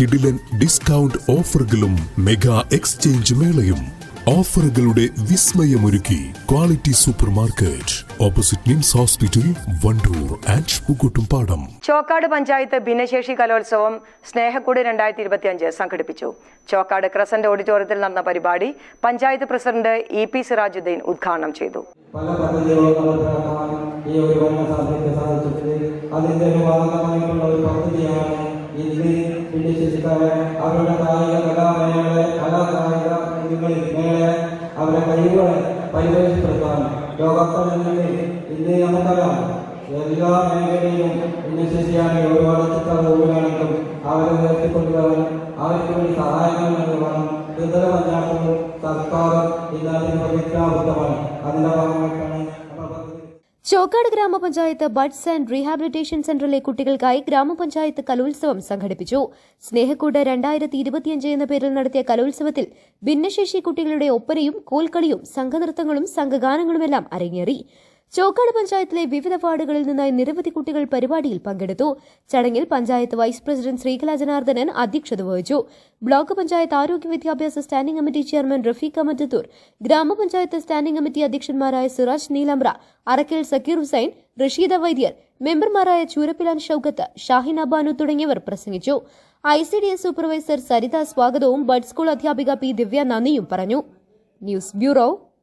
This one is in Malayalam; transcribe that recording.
കിടിലൻ ഡിസ്കൗണ്ട് ഓഫറുകളും മെഗാ എക്സ്ചേഞ്ച് മേളയും. ഓഫറുകളുടെ വിസ്മയമൊരുക്കി quality super market opposite NIMS hospital Wandoor and Pookkottumpadam Chokkad panchayat ഭിന്നശേഷി കലോത്സവം സ്നേഹക്കൂട് രണ്ടായിരത്തി ഇരുപത്തി അഞ്ച് സംഘടിപ്പിച്ചു. ചോക്കാട് ക്രസന്റ് ഓഡിറ്റോറിയത്തിൽ നടന്ന പരിപാടി panchayat president E P Sirajuddeen ഉദ്ഘാടനം ചെയ്തു. പല പദ്ധതികളും നടപ്പിലാക്കാൻ ഈ ഒരു ഭരണ സാധ്യത സാധിച്ചിട്ടുണ്ട് അതിന്റെ ഒരു ഭാഗമായിട്ടുള്ള ഒരു പദ്ധതിയാണ് ഇന്ന് ഭിന്നശേഷിക്കാരെ അവരുടെ കായിക കലാമേളകളെ കലാകായിക ഇതിങ്ങളിൽ മേളെ അവരുടെ കഴിവുകളെ പരിപോഷിപ്പെടുത്താണ് ലോകത്തിൽ ഇന്ന് നമുക്കറിയാം. എല്ലാ മേഖലയിലും ഭിന്നശേഷിയാണെങ്കിൽ ഒരുപാട് ചിത്രങ്ങളിലും അവരെ ഉയർത്തിക്കൊണ്ടുവരാൻ അവർക്ക് വേണ്ടി സഹായങ്ങൾ നൽകുവാനും ത്രിതല പഞ്ചായത്തും സർക്കാർ ഇല്ലാതെ പ്രതിജ്ഞാബദ്ധമാണ് അതിന്റെ ഭാഗമായിട്ടാണ് ചോക്കാട് ഗ്രാമപഞ്ചായത്ത് ബഡ്സ് ആൻഡ് റീഹാബിലിറ്റേഷൻ സെന്ററിലെ കുട്ടികൾക്കായി ഗ്രാമപഞ്ചായത്ത് കലോത്സവം സംഘടിപ്പിച്ചു. സ്നേഹക്കൂട് രണ്ടായിരത്തി ഇരുപത്തിയഞ്ച് എന്ന പേരിൽ നടത്തിയ കലോത്സവത്തിൽ ഭിന്നശേഷി കുട്ടികളുടെ ഒപ്പനയും കോൽക്കളിയും സംഘനൃത്തങ്ങളും സംഘഗാനങ്ങളുമെല്ലാം അരങ്ങേറി. ചോക്കാട് പഞ്ചായത്തിലെ വിവിധ വാർഡുകളിൽ നിന്നായി നിരവധി കുട്ടികൾ പരിപാടിയിൽ പങ്കെടുത്തു. ചടങ്ങിൽ പഞ്ചായത്ത് വൈസ് പ്രസിഡന്റ് ശ്രീകല ജനാർദ്ദനൻ അധ്യക്ഷത വഹിച്ചു. ബ്ലോക്ക് പഞ്ചായത്ത് ആരോഗ്യ വിദ്യാഭ്യാസ standing committee chairman Rafeeq Amattathoor ഗ്രാമപഞ്ചായത്ത് സ്റ്റാൻഡിംഗ് കമ്മിറ്റി അധ്യക്ഷന്മാരായ സിറാജ് നീലമ്ര അറക്കൽ സക്കീർ ഹുസൈൻ റഷീദ വൈദ്യർ മെമ്പർമാരായ ചൂരപ്പിലാൻ ഷൌക്കത്ത് ഷാഹിൻ അബാനു തുടങ്ങിയവർ പ്രസംഗിച്ചു. I C D S supervisor Saritha സ്വാഗതവും ബഡ് സ്കൂൾ അധ്യാപിക പി ദിവ്യ നന്ദിയും പറഞ്ഞു. News bureau